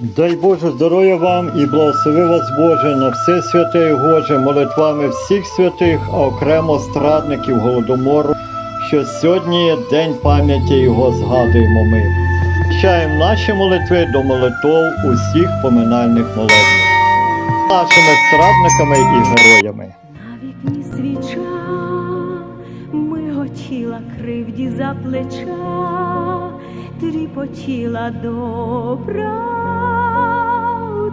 Дай Боже здоров'я вам і благослови вас Боже на все святе і Боже молитвами всіх святих, а окремо страдників Голодомору, що сьогодні день пам'яті його згадуємо ми. Вчаємо наші молитви до молитов усіх поминальних молитв. Нашими страдниками і героями. На вікні свіча миготіла кривді за плеча, тріпотіла до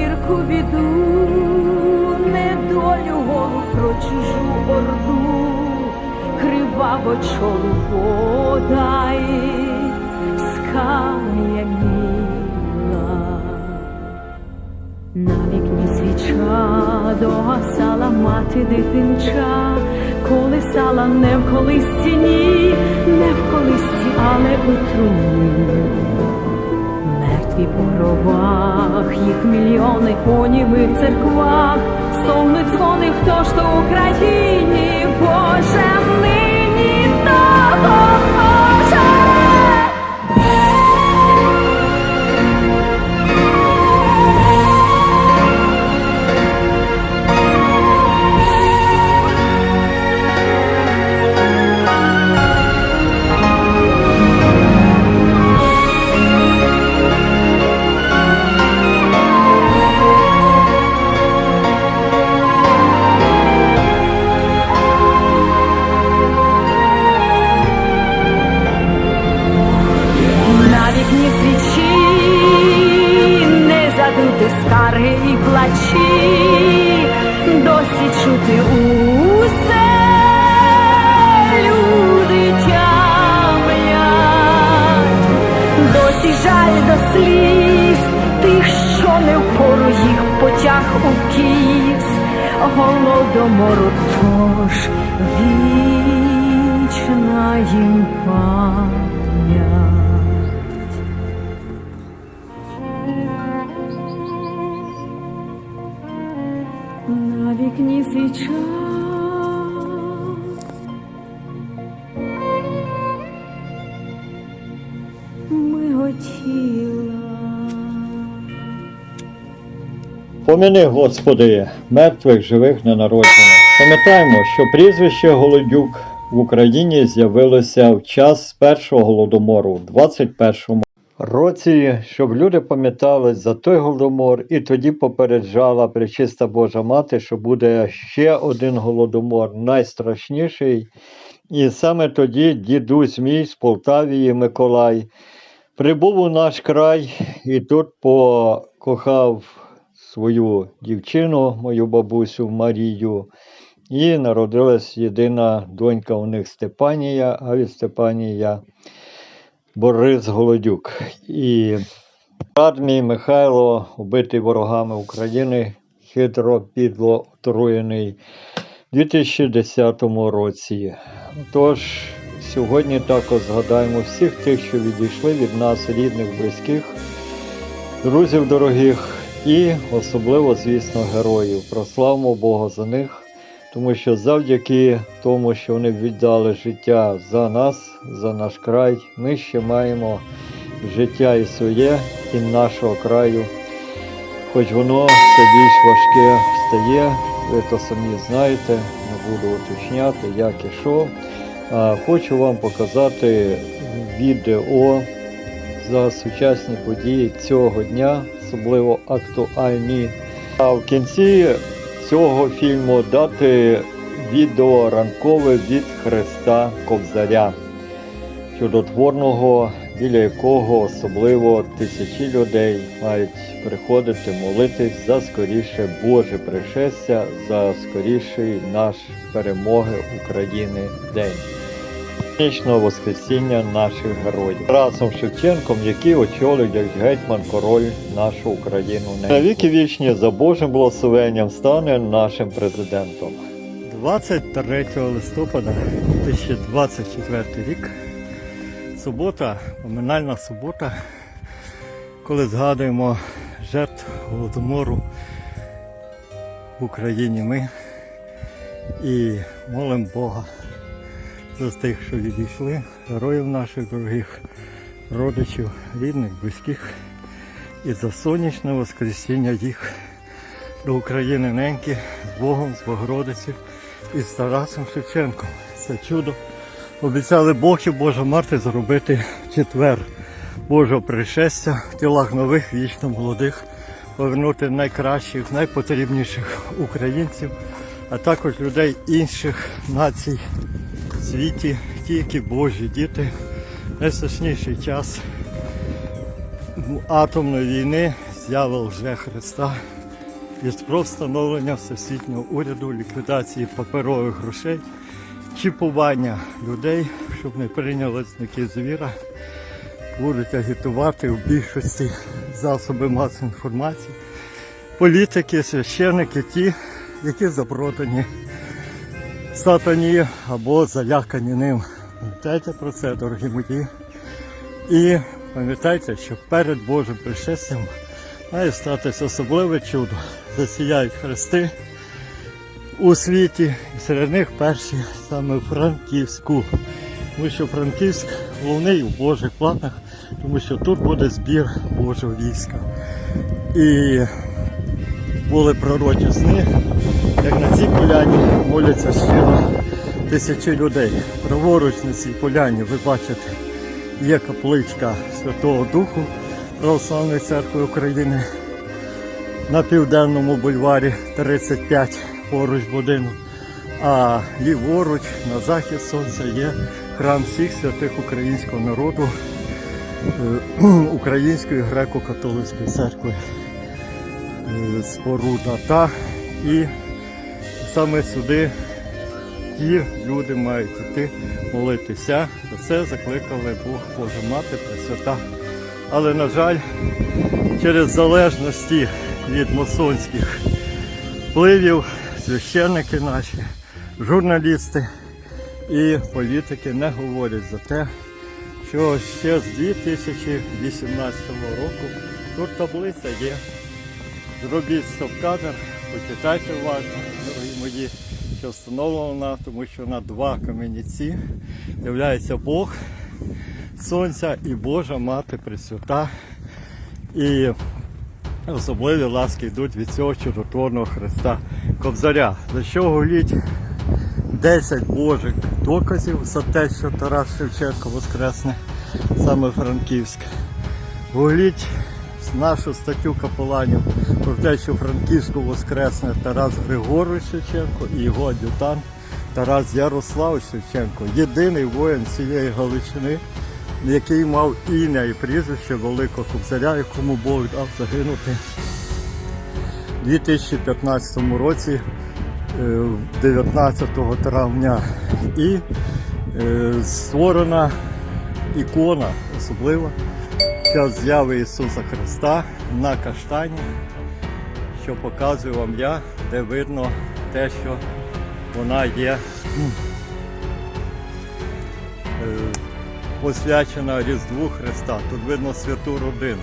гірку біду, недолю голу про чужу орду, криваво чолу подай, скам'яніла. На вікні свіча догасала мати дитинча, колисала не в колисці, ні, не в колисці, але у труні. Мертві по гробах, їх мільйони поніми в церквах, стогнуть дзвони, хто ж то Україні, Боже, нині допоможе. Поміни, Господи, мертвих, живих, ненароджених. Пам'ятаємо, що прізвище Голодюк в Україні з'явилося в час першого голодомору в 21-му році, щоб люди пам'ятали за той голодомор, і тоді попереджала Пречиста Божа Мати, що буде ще один голодомор, найстрашніший. І саме тоді дідусь мій з Полтавії Миколай прибув у наш край і тут покохав свою дівчину, мою бабусю Марію, і народилась єдина донька у них Степанія, а від Степанія Борис Голодюк. І брат Михайло, убитий ворогами України, хитро підло отруєний у 2010 році. Тож сьогодні також згадаємо всіх тих, що відійшли від нас, рідних, близьких, друзів дорогих і особливо, звісно, героїв. Прославимо Бога за них, тому що завдяки тому, що вони віддали життя за нас, за наш край, ми ще маємо життя і своє, і нашого краю. Хоч воно все більш важке стає, ви то самі знаєте, не буду уточняти, як і що. А хочу вам показати відео за сучасні події цього дня, особливо актуальні. А в кінці цього фільму дати відео ранкове від Христа Кобзаря, чудотворного, біля якого особливо тисячі людей мають приходити молитись за скоріше Боже пришестя, за скоріший наш перемоги України день. Нічного Воскресіння наших героїв. Тарасом Шевченком, який очолив як гетьман король нашу Україну. На віки вічні за Божим благословенням стане нашим президентом. 23 листопада 2024 рік. Субота, поминальна субота, коли згадуємо жертв голодомору в Україні ми і молимо Бога за тих, що відійшли, героїв наших дорогих родичів, рідних, близьких, і за сонячне воскресіння їх до України неньки з Богом, з Богородицею і з Тарасом Шевченком. Це чудо. Обіцяли Бог і Божа Марти зробити четвер Божого пришестя в тілах нових, вічно молодих, повернути найкращих, найпотрібніших українців, а також людей інших націй світі, ті, які Божі діти. Найстрашніший час атомної війни з'яви лже Христа і спроб встановлення всесвітнього уряду, ліквідації паперових грошей, чіпування людей, щоб не прийняли знаки звіра, будуть агітувати в більшості засоби масової інформації, політики, священники, ті, які запродані сатані або залякані ним. Пам'ятайте про це, дорогі мої. І пам'ятайте, що перед Божим пришестям має статися особливе чудо. Засіяють хрести у світі, і серед них перші саме в Франківську. Тому що Франківськ головний у Божих планах, тому що тут буде збір Божого війська. І були пророчі сни, як на цій поляні моляться щиро тисячі людей. Праворуч на цій поляні ви бачите є капличка Святого Духу Православної церкви України на південному бульварі 35 поруч будинок. А ліворуч на захід сонця є храм всіх святих українського народу е, Української греко-католицької церкви е, споруда. Та і саме сюди ті люди мають йти молитися. За це закликали Бог Божа Мати Пресвята. Але, на жаль, через залежності від масонських впливів священники наші, журналісти і політики не говорять за те, що ще з 2018 року тут таблиця є. Зробіть стоп-кадр, почитайте уважно, дорогі мої, що встановлено, тому що на два кам'яніці являється Бог, Сонця і Божа Мати Пресвята. І особливі ласки йдуть від цього чудотворного Христа Кобзаря. За що голіть 10 Божих доказів за те, що Тарас Шевченко воскресне саме Франківськ. Гугліть нашу статтю капеланів про те, що Франківську воскресне Тарас Григорович Шевченко і його ад'ютант Тарас Ярослав Шевченко, єдиний воїн цієї Галичини, який мав ім'я і прізвище Великого Кобзаря, якому Бог дав загинути у 2015 році, е, 19 травня. І е, створена ікона особлива час зяви Ісуса Христа на каштані, що показую вам я, де видно те, що вона є е, посвячена Різдву Христа. Тут видно святу родину.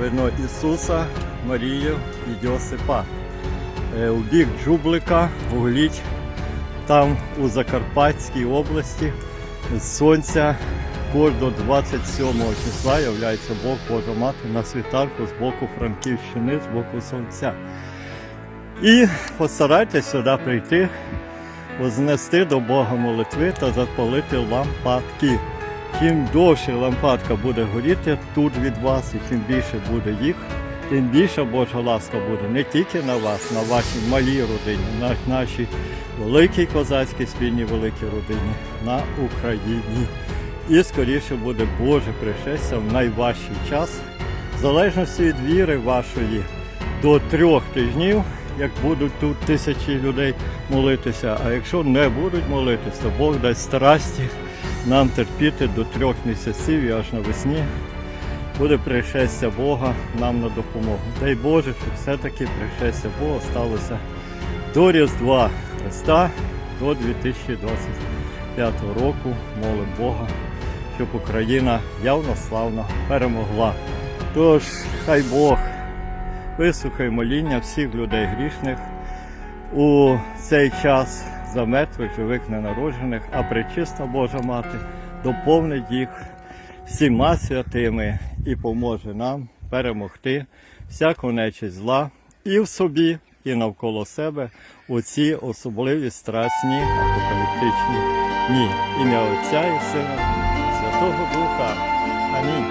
Видно Ісуса, Марію і Йосипа. Е, У бік Джублика, Угліть, там у Закарпатській області з сонця кожного 27 числа являється Бог Божа Мати на світанку з боку Франківщини, з боку сонця. І постарайтесь сюди прийти, вознести до Бога молитви та запалити лампадки. Чим довше лампадка буде горіти тут від вас, і чим більше буде їх, тим більша Божа ласка буде не тільки на вас, на вашій малій родині, на нашій великій козацькій спільній великій родині, на Україні. І скоріше буде Боже пришестя в найважчий час, в залежності від віри вашої до трьох тижнів, як будуть тут тисячі людей молитися. А якщо не будуть молитися, то Бог дасть страсті нам терпіти до трьох місяців і аж навесні буде пришестя Бога нам на допомогу. Дай Боже, щоб все-таки пришестя Бога сталося до Різдва Христа до 2025 року. Молим Бога, щоб Україна явно славно перемогла. Тож, хай Бог вислухає моління всіх людей грішних у цей час за мертвих, живих, ненароджених, а пречиста Божа Мати доповнить їх всіма святими і поможе нам перемогти всяку нечість зла і в собі, і навколо себе у ці особливі страсні апокаліптичні дні. Ім'я Отця і Сина, Святого Духа. Амінь.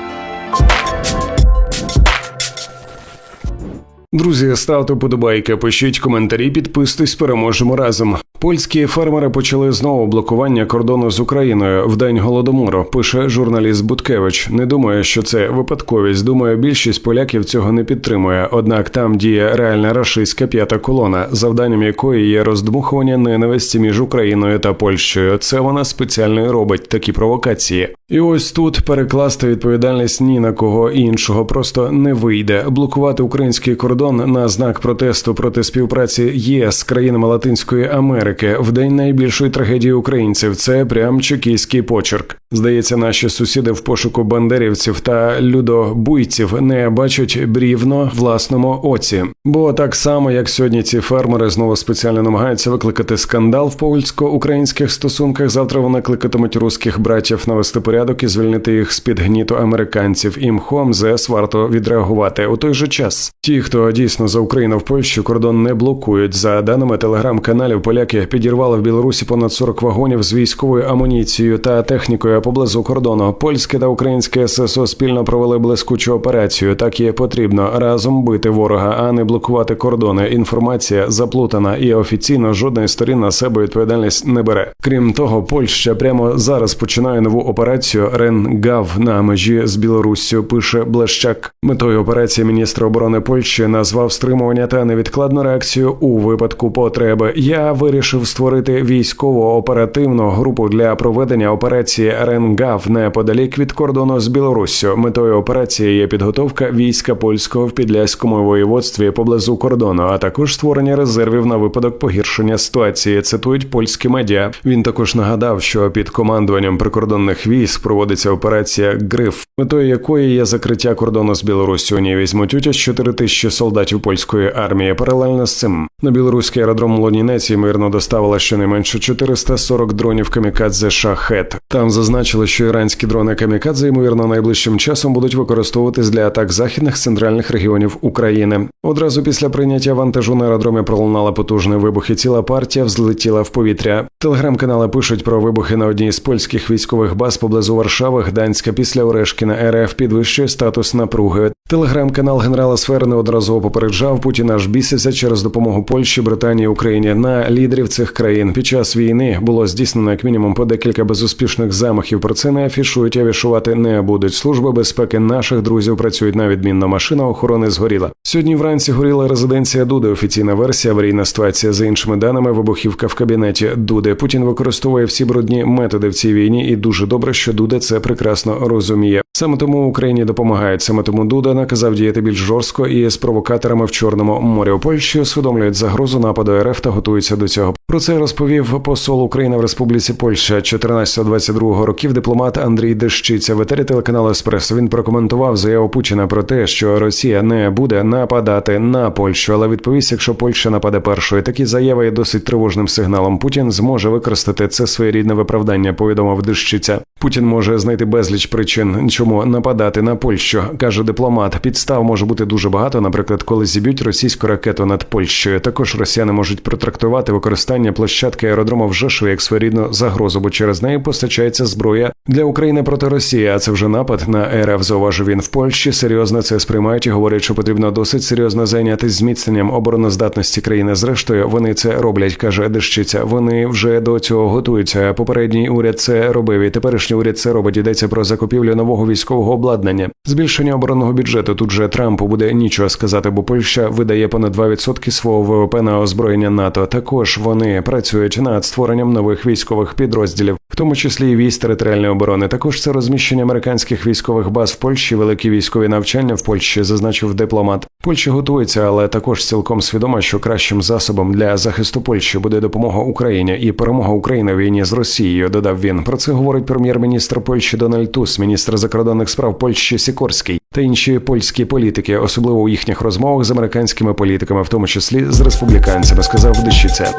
Друзі, ставте вподобайки, пишіть коментарі, підписуйтесь, переможемо разом. Польські фермери почали знову блокування кордону з Україною в день голодомору. Пише журналіст Буткевич. Не думаю, що це випадковість. Думаю, більшість поляків цього не підтримує. Однак там діє реальна рашистська п'ята колона, завданням якої є роздмухування ненависті між Україною та Польщею. Це вона спеціально і робить такі провокації. І ось тут перекласти відповідальність ні на кого іншого просто не вийде. Блокувати український кордон на знак протесту проти співпраці єС з країнами Латинської Америки в день найбільшої трагедії українців. Це прям чекійський почерк. Здається, наші сусіди в пошуку бандерівців та людобуйців не бачать брівно власному оці. Бо так само, як сьогодні ці фермери знову спеціально намагаються викликати скандал в польсько-українських стосунках. Завтра вони кликатимуть руських братів навести порядок і звільнити їх з під гніту американців. І мхом ЗС варто відреагувати у той же час. Ті, хто дійсно за Україну в Польщі кордон не блокують. За даними телеграм-каналів, поляки підірвали в Білорусі понад 40 вагонів з військовою амуніцією та технікою поблизу кордону. Польське та українське ССО спільно провели блискучу операцію. Так і потрібно разом бити ворога, а не блокувати кордони. Інформація заплутана і офіційно жодної сторін на себе відповідальність не бере. Крім того, Польща прямо зараз починає нову операцію Ренгав на межі з Білоруссю. Пише Блещак. Метою операції міністр оборони Польщі назвав стримування та невідкладну реакцію у випадку потреби. Я вирішив створити військово-оперативну групу для проведення операції Ренгав неподалік від кордону з Білоруссю. Метою операції є підготовка війська польського в підляському воєводстві поблизу кордону, а також створення резервів на випадок погіршення ситуації. Цитують польські медіа. Він також нагадав, що під командуванням прикордонних військ проводиться операція Гриф, метою якої є закриття кордону з Білоруссю. У ній візьмуть участь 4 тисячі солдатів польської армії. Паралельно з цим на білоруський аеродром Лонінець ймирно доставила щонайменше 440 дронів камікадзе шахет. Там зазначили, що іранські дрони камікадзе ймовірно найближчим часом будуть використовуватись для атак західних центральних регіонів України. Одразу після прийняття вантажу на аеродромі пролунала потужний вибух, і ціла партія взлетіла в повітря. Телеграм-канали пишуть про вибухи на одній з польських військових баз поблизу Варшави. Гданська після Орешкіна РФ підвищує статус напруги. Телеграм-канал генерала Сфери неодноразово попереджав Путін аж бісився через допомогу Польщі, Британії, Україні на лідерів цих країн. Під час війни було здійснено як мінімум по декілька безуспішних замахів. Про це не афішують, а вішувати не будуть. Служби безпеки наших друзів працюють на відмінно. Машина охорони згоріла. Сьогодні вранці горіла резиденція Дуди. Офіційна версія аварійна ситуація. За іншими даними, вибухівка в кабінеті Дуди. Путін використовує всі брудні методи в цій війні, і дуже добре, що Дуда це прекрасно розуміє. Саме тому Україні допомагають. Саме тому Дуда наказав діяти більш жорстко і з провокаторами в Чорному морі. У Польщі усвідомлюють загрозу нападу РФ та готуються до цього. Про це розповів посол України в Республіці Польща 14-22 років. Дипломат Андрій Дещиця в етері телеканалу Еспресо. Він прокоментував заяву Путіна про те, що Росія не буде нападати на Польщу, але відповість, якщо Польща нападе першою. Такі заяви є досить тривожним сигналом. Путін зможе використати це своєрідне виправдання. Повідомив Дещиця. Путін може знайти безліч причин, чому нападати на Польщу, каже дипломат. Підстав може бути дуже багато. Наприклад, коли зіб'ють російську ракету над Польщею. Також росіяни можуть протрактувати використання площадки аеродрому в Жешові як своєрідну загрозу, бо через неї постачається зброя для України проти Росії. А це вже напад на РФ. Зауважив він в Польщі. Серйозно це сприймають і говорять, що потрібно досить серйозно зайнятися зміцненням обороноздатності країни. Зрештою, вони це роблять, каже Дещиця. Вони вже до цього готуються. Попередній уряд це робив і теперішній уряд це робить. Йдеться про закупівлю нового військового обладнання. Збільшення оборонного бюджету тут же Трампу буде нічого сказати, бо Польща видає понад 2% свого ВВП на озброєння НАТО. Також вони працюють над створенням нових військових підрозділів. В тому числі і військ територіальної оборони. Також це розміщення американських військових баз в Польщі, великі військові навчання в Польщі, зазначив дипломат. Польща готується, але також цілком свідома, що кращим засобом для захисту Польщі буде допомога Україні і перемога України в війні з Росією. Додав він. Про це говорить прем'єр-міністр Польщі Дональд Туск, міністр закордонних справ Польщі Сікорський та інші польські політики, особливо у їхніх розмовах з американськими політиками, в тому числі з республіканцями, сказав Дещиця.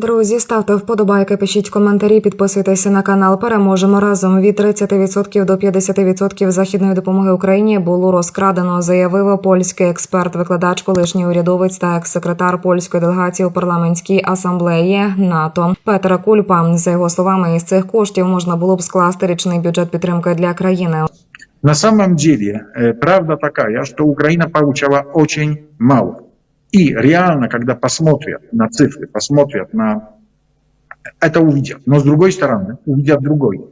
Друзі, ставте вподобайки, пишіть коментарі, підписуйтеся на канал. Переможемо разом. Від 30% до 50% західної допомоги Україні було розкрадено, заявив польський експерт, викладач, колишній урядовець та екс-секретар польської делегації у парламентській асамблеї НАТО Петра Кульпа. За його словами, із цих коштів можна було б скласти річний бюджет підтримки для країни. На самом деле, э, правда такая, что Украина получала очень мало. И реально, когда посмотрят на цифры, посмотрят на это увидят. Но с другой стороны, увидят другой,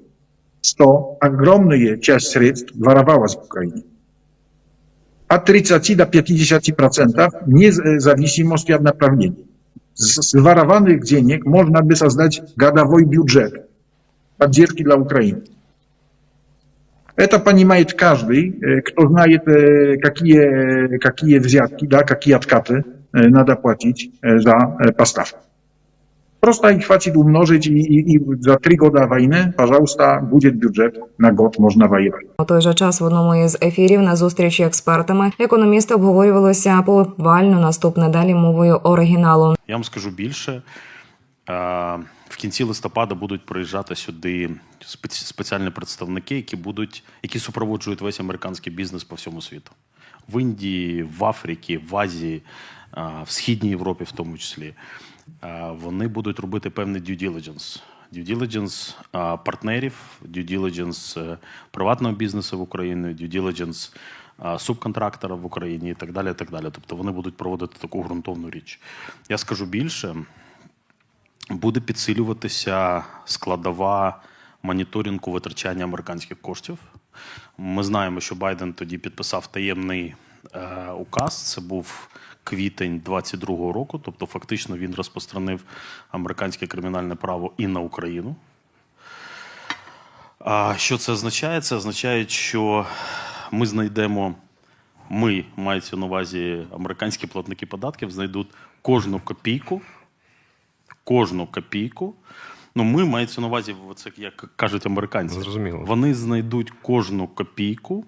что огромная часть средств воровалась в Украине. От 30 до 50 процентов, вне э, зависимости от направлений. С с ворованных денег можно бы создать годовой бюджет поддержки для Украины. Это понимает каждый, э, кто знает, э, какие, какие взятки, да, какие откаты э, надо платить э, за э, поставку. Просто их хватит умножить, и, и- и за три года войны, пожалуйста, будет бюджет на год, можно воевать. У той же час в одному із ефірів на зустрічі експертами економісти обговорювалося повально наступне далі мовою оригіналу. Я вам скажу більше. Е, В кінці листопада будуть приїжджати сюди спеці- спеціальні представники, які будуть, які супроводжують весь американський бізнес по всьому світу. В Індії, в Африці, в Азії, е, в Східній Європі, в тому числі. Е, Вони будуть робити певний due diligence. Due diligence партнерів, due diligence приватного бізнесу в Україні, due diligence субконтрактора в Україні і так далі. так далі. Тобто вони будуть проводити таку ґрунтовну річ. Я скажу більше, буде підсилюватися складова моніторингу витрачання американських коштів. Ми знаємо, що Байден тоді підписав таємний е, указ. Це був квітень 22-го року. Тобто, фактично, він розпространив американське кримінальне право і на Україну. А що це означає? Це означає, що ми знайдемо, ми, мається на увазі американські платники податків, знайдуть кожну копійку, кожну копійку. Ну, ми мається на увазі, це як кажуть американці. Зрозуміло. Вони знайдуть кожну копійку,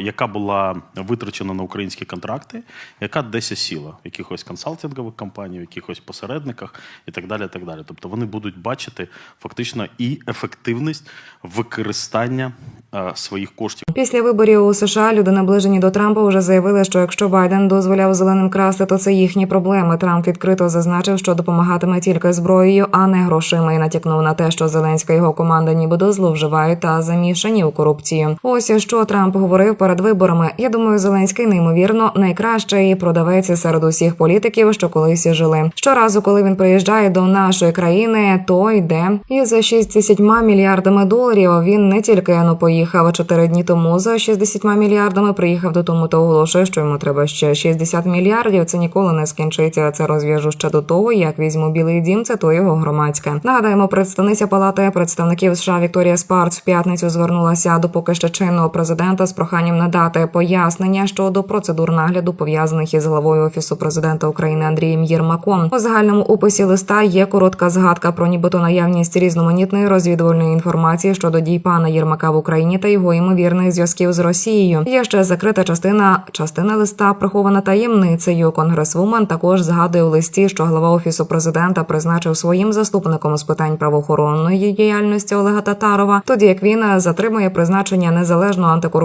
яка була витрачена на українські контракти, яка десь осіла в якихось консалтингових компаніях, в якихось посередниках і так далі. так далі. Тобто вони будуть бачити фактично і ефективність використання е, своїх коштів. Після виборів у США люди наближені до Трампа вже заявили, що якщо Байден дозволяв зеленим красти, то це їхні проблеми. Трамп відкрито зазначив, що допомагатиме тільки зброєю, а не грошима, і натякнув на те, що Зеленська його команда нібито зловживають та замішані у корупцію. Ось що Трамп говорив перед виборами. Я думаю, Зеленський неймовірно найкращий продавець серед усіх політиків, що колись жили. Щоразу, коли він приїжджає до нашої країни, то йде із 60 мільярдами доларів. Він не тільки ну поїхав чотири дні тому за 60 мільярдами. Приїхав додому та оголошує, що йому треба ще 60 мільярдів. Це ніколи не скінчиться. Це розв'яжу ще до того, як візьму білий дім. Це то його громадське. Нагадаємо, представниця палати представників США Вікторія Спарц в п'ятницю звернулася до поки що чинного президента з проханням надати пояснення щодо процедур нагляду пов'язаних із главою офісу президента України Андрієм Єрмаком. У загальному описі листа є коротка згадка про нібито наявність різноманітної розвідувальної інформації щодо дій пана Єрмака в Україні та його ймовірних зв'язків з Росією. Є ще закрита частина частина листа, прихована таємницею. Конгресвумен також згадує у листі, що глава офісу президента призначив своїм заступником з питань правоохоронної діяльності Олега Татарова, тоді як він затримує призначення незалежного антикорупційного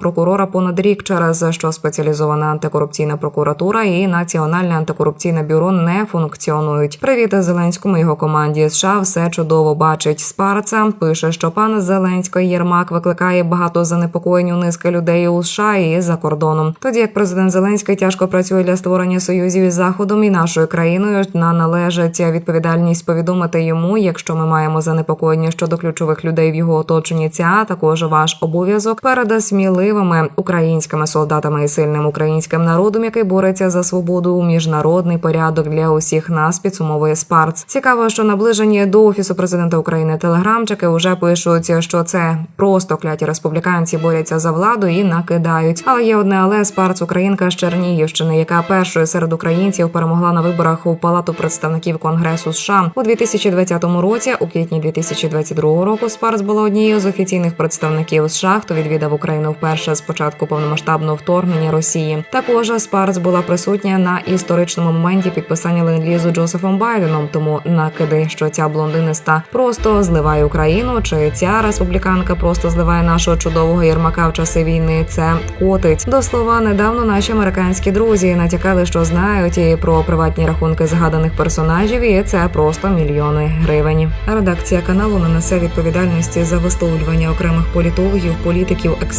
прокурора понад рік через що спеціалізована антикорупційна прокуратура і національне антикорупційне бюро не функціонують. Привіт Зеленському його команді США все чудово бачить. Спарца пише, що пан Зеленський Єрмак викликає багато занепокоєнь у низки людей у США і за кордоном. Тоді як президент Зеленський тяжко працює для створення союзів із заходом і нашою країною, на належить відповідальність повідомити йому, якщо ми маємо занепокоєння щодо ключових людей в його оточенні. Ця також ваш обов'язок перед сміливими українськими солдатами і сильним українським народом, який бореться за свободу у міжнародний порядок для усіх нас. Підсумовує Спарц. Цікаво, що наближені до офісу президента України телеграмчики вже пишуть, що це просто кляті республіканці борються за владу і накидають. Але є одне але Спарц Українка з Чернігівщини, яка першою серед українців перемогла на виборах у Палату представників Конгресу США у 2020 році. У квітні 2022 року Спарц була однією з офіційних представників США, хто відвідав Україну вперше з початку повномасштабного вторгнення Росії. Також Спарц була присутня на історичному моменті підписання ленд-лізу Джозефом Байденом. Тому накиди, що ця блондиниста просто зливає Україну, чи ця республіканка просто зливає нашого чудового Єрмака в часи війни. Це котить до слова. Недавно наші американські друзі натякали, що знають і про приватні рахунки згаданих персонажів, і це просто мільйони гривень. Редакція каналу не несе відповідальності за висловлювання окремих політологів, політиків, експертів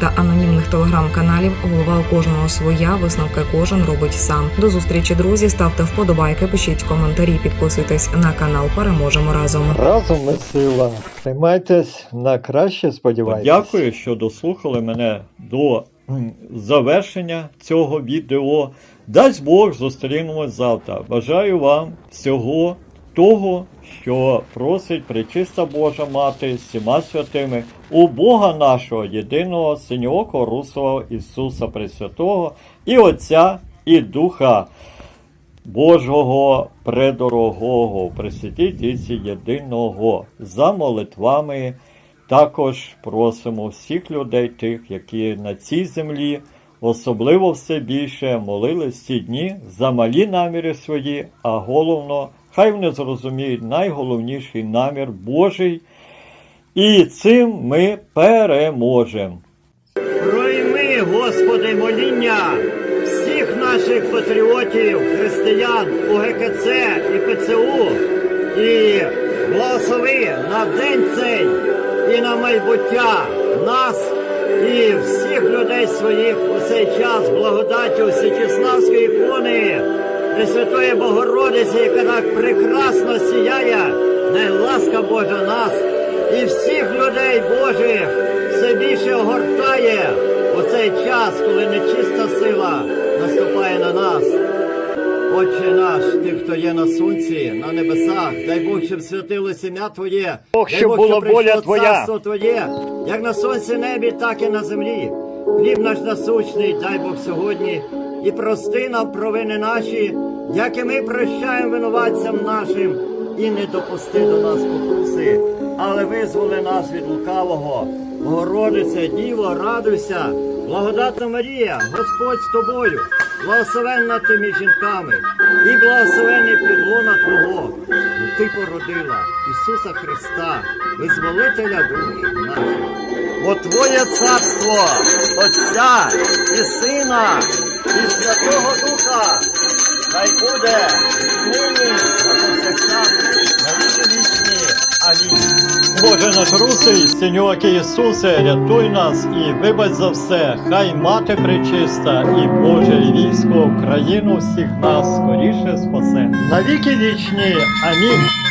та анонімних телеграм-каналів. Голова у кожного своя висновки кожен робить сам. До зустрічі, друзі. Ставте вподобайки, пишіть коментарі, підписуйтесь на канал. Переможемо разом. Разом ми сила. Тримайтесь на краще, сподіваюся. Дякую, що дослухали мене до завершення цього відео. Дасть Бог зустрінемось завтра. Бажаю вам всього того, що просить Пречиста Божа Мати всіма святими у Бога нашого єдиного синьоокого русого Ісуса Пресвятого і Отця і Духа. Божого предорогого, Пресвятій Діці єдиного, за молитвами також просимо всіх людей, тих, які на цій землі, особливо все більше молились ці дні за малі наміри свої, а головно, хай вони зрозуміють найголовніший намір Божий, і цим ми переможемо. Пройми, Господи, моління всіх наших патріотів, християн УГКЦ і ПЦУ, і благослови на день цей і на майбуття нас і всіх людей своїх у цей час благодаттю Всечеславської ікони Пресвятої Богородиці, яка так прекрасно сіяє, най ласка Божа нас і всіх людей Божих все більше огортає у цей час, коли нечиста сила наступає на нас. Отче наш, ти, хто є на сонці, на небесах, дай Бог, щоб святилося ім'я Твоє, Бог, щоб була воля Твоя. царство Твоє, як на сонці небі, так і на землі. Хліб наш насущний, дай Бог сьогодні, і прости нам провини наші, як і ми прощаємо винуватцям нашим, і не допусти до нас покуси, але визволи нас від лукавого. Богородиця, Діво, радуйся, благодатна Марія, Господь з тобою, благословенна ти між жінками, і благословенний підлона Твого, бо ти породила Ісуса Христа, визволителя душ наших. Бо Твоє царство, Отця і Сина, і Святого Духа, хай буде нині а повсякчас, на віки вічні. Амінь. Боже наш русий, Синьоокий Ісусе, рятуй нас і вибач за все, хай мати пречиста і Боже військо Україну всіх нас скоріше спасе. На віки вічні. Амінь.